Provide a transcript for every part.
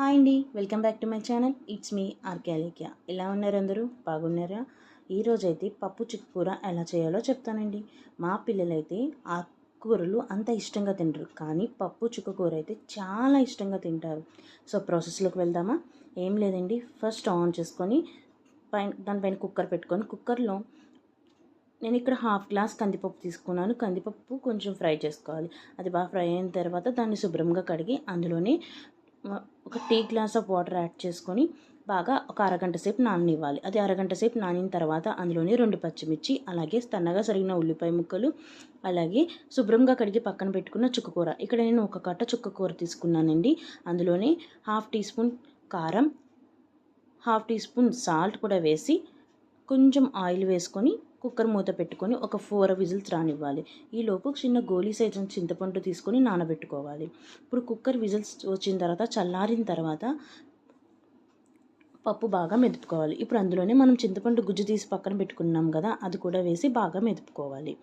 Hi అండి. Welcome back to my channel. It's me ఆర్కాలిక్య ఎలా ఉన్నారు అందరూ? బాగున్నారా? ఈరోజైతే పప్పు చిక్కుకూర ఎలా చేయాలో చెప్తానండి. మా పిల్లలైతే ఆకుకూరలు అంత ఇష్టంగా తినరు. కానీ పప్పు చుక్కకూర అయితే చాలా ఇష్టంగా తింటారు. సో ప్రాసెస్లోకి వెళ్దామా? ఏం లేదండి. ఫస్ట్ ఆన్ చేసుకొని పైన దానిపైన కుక్కర్ పెట్టుకొని కుక్కర్లో నేను ఇక్కడ హాఫ్ గ్లాస్ కందిపప్పు తీసుకున్నాను. కందిపప్పు కొంచెం ఫ్రై చేసుకోవాలి. అది బాగా ఫ్రై అయిన తర్వాత దాన్ని శుభ్రంగా కడిగి అందులోనే ఒక tea glass of water add చేసుకొని బాగా ఒక అరగంట సేపు నాననివ్వాలి. అది అరగంట సేపు నానిన తర్వాత అందులోనే రెండు పచ్చిమిర్చి అలాగే సన్నగా సరిగిన ఉల్లిపాయ ముక్కలు అలాగే శుభ్రంగా కడిగి పక్కన పెట్టుకున్న చుక్కకూర. ఇక్కడ నేను ఒక కట్ట చుక్కకూర తీసుకున్నానండి. అందులోనే హాఫ్ టీ స్పూన్ కారం హాఫ్ టీ స్పూన్ సాల్ట్ కూడా వేసి కొంచెం ఆయిల్ వేసుకొని కుక్కర్ మూత పెట్టుకొని ఒక ఫోర్ విజిల్స్ రానివ్వాలి. ఈలోపు చిన్న గోలీ సైజు చింతపండు తీసుకొని నానబెట్టుకోవాలి. ఇప్పుడు కుక్కర్ విజిల్స్ వచ్చిన తర్వాత చల్లారిన తర్వాత పప్పు బాగా మెదుపుకోవాలి. ఇప్పుడు అందులోనే మనం చింతపండు గుజ్జు తీసి పక్కన పెట్టుకున్నాం కదా అది కూడా వేసి బాగా మెదుపుకోవాలి.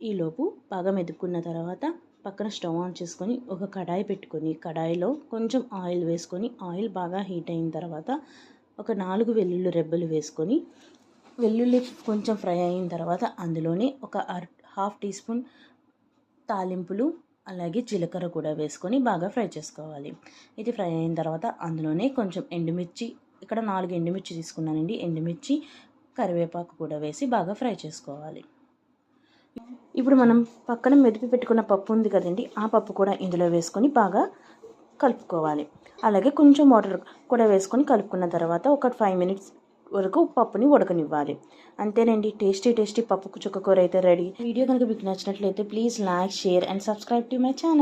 ఈలోపు బాగా మెదుపుకున్న తర్వాత పక్కన స్టవ్ ఆన్ చేసుకొని ఒక కడాయి పెట్టుకొని కడాయిలో కొంచెం ఆయిల్ వేసుకొని ఆయిల్ బాగా హీట్ అయిన తర్వాత ఒక నాలుగు వెల్లుల్లి రెబ్బలు వేసుకొని వెల్లుల్లి కొంచెం ఫ్రై అయిన తర్వాత అందులోనే ఒక అర్ హాఫ్ టీ స్పూన్ తాలింపులు అలాగే జీలకర్ర కూడా వేసుకొని బాగా ఫ్రై చేసుకోవాలి. ఇది ఫ్రై అయిన తర్వాత అందులోనే కొంచెం ఎండుమిర్చి ఇక్కడ నాలుగు ఎండుమిర్చి తీసుకున్నానండి. ఎండుమిర్చి కరివేపాకు కూడా వేసి బాగా ఫ్రై చేసుకోవాలి. ఇప్పుడు మనం పక్కన మెదిపి పెట్టుకున్న పప్పు ఉంది కదండి ఆ పప్పు కూడా ఇందులో వేసుకొని బాగా కలుపుకోవాలి. అలాగే కొంచెం వాటర్ కూడా వేసుకొని కలుపుకున్న తర్వాత ఒక ఫైవ్ మినిట్స్ వరకు పప్పుని ఉడకనివ్వాలి. అంతేనండి. టేస్టీ టేస్టీ పప్పు చుక్కకూర అయితే రెడీ. వీడియో కనుక మీకు నచ్చినట్లయితే please like share and subscribe to my channel.